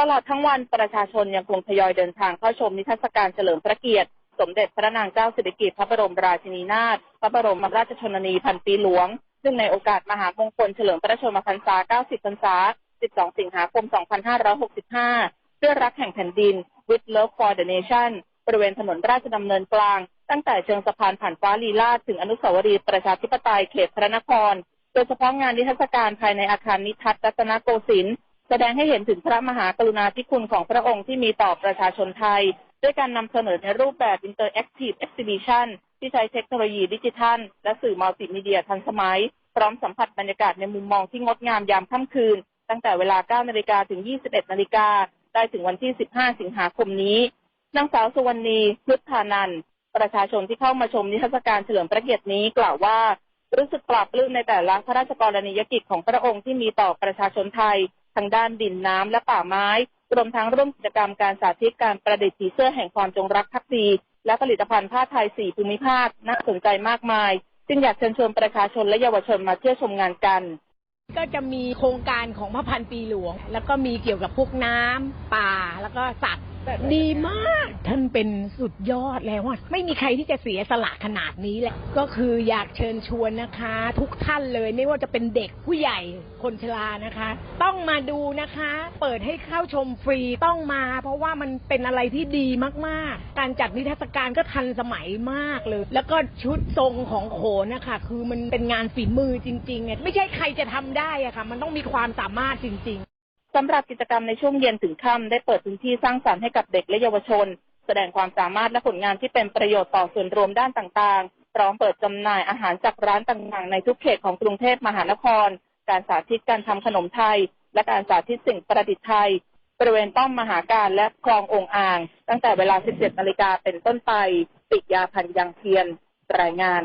ตลอดทั้งวันประชาชนยังคงทยอยเดินทางเข้าชมนิทรรศการเฉลิมพระเกียรติ สมเด็จพระนางเจ้าสิริกิติ์พระบรมราชินีนาถพระบรมราชชนนีพันปีหลวง ซึ่งในโอกาสมหามงคลเฉลิมพระชนมพรรษา 90 พรรษา 12 สิงหาคม 2565 ด้วยรักแห่งแผ่นดิน with love for the nation บริเวณถนนราชดำเนินกลาง ตั้งแต่เชิงสะพานผ่านฟ้าลีลาศถึงอนุสาวรีย์ประชาธิปไตยเขตพระนคร โดยเฉพาะงานนิทรรศการภายในอาคารนิทัศน์รัตนโกสินทร์ แสดงให้เห็นถึงพระมหากรุณาธิคุณของพระองค์ที่มีต่อประชาชนไทย ด้วยการนำเสนอในรูปแบบ Interactive Exhibition ที่ใช้เทคโนโลยีดิจิทัล และสื่อมัลติมีเดียทันสมัย พร้อมสัมผัสบรรยากาศในมุมมองที่งดงามยามค่ำคืน ตั้งแต่เวลา 9 นาฬิกาถึง 21 นาฬิกา ได้ถึงวันที่ 15 สิงหาคมนี้ นางสาวสุวรรณีพฤทธานันท์ประชาชนที่เข้ามาชมนิทรรศการเฉลิมพระเกียรตินี้กล่าวว่า รู้สึกปลาบปลื้มในแต่ละพระราชกรณียกิจของพระองค์ที่มีต่อประชาชนไทย ทางด้านดินน้ำและป่าไม้ รวมทั้งร่วมกิจกรรมการสาธิตการประดิษฐ์ผีเสื้อแห่งความจงรักภักดี และผลิตภัณฑ์ผ้าไทยสี่ภูมิภาคน่าสนใจมากมาย จึงอยากเชิญชวนประชาชนและเยาวชนมาเที่ยวชมงานกันก็จะมีโครงการของพระพันปีหลวง แล้วก็มีเกี่ยวกับพวกน้ำป่า แล้วก็สัตว์ ดีมากท่านเป็นสุดยอดแล้วอะไม่มีใครที่จะเสียสละขนาดนี้แหละ ก็คืออยากเชิญชวนนะคะ ทุกท่านเลยไม่ว่าจะเป็นเด็กผู้ใหญ่คนชรานะคะ ต้องมาดูนะคะ เปิดให้เข้าชมฟรีต้องมา เพราะว่ามันเป็นอะไรที่ดีมากๆ การจัดนิทรรศการก็ทันสมัยมากเลย แล้วก็ชุดทรงของโขนนะคะ คือมันเป็นงานฝีมือจริงๆ ไม่ใช่ใครจะทำได้อะค่ะ มันต้องมีความสามารถจริง ๆ สำหรับกิจกรรมในช่วงเย็นถึงค่ำได้เปิดพื้นที่สร้างสรรค์ให้กับเด็กและเยาวชน แสดงความสามารถและผลงานที่เป็นประโยชน์ต่อส่วนรวมด้านต่างๆ พร้อมเปิดจำหน่ายอาหารจากร้านต่างๆ ในทุกเขตของกรุงเทพมหานคร การสาธิตการทำขนมไทย และการสาธิตสิ่งประดิษฐ์ไทย บริเวณป้อมมหาการและคลององอ่าง ตั้งแต่เวลา 17นาฬิกาเป็นต้นไป ปิยาพันยังเพียรรายงาน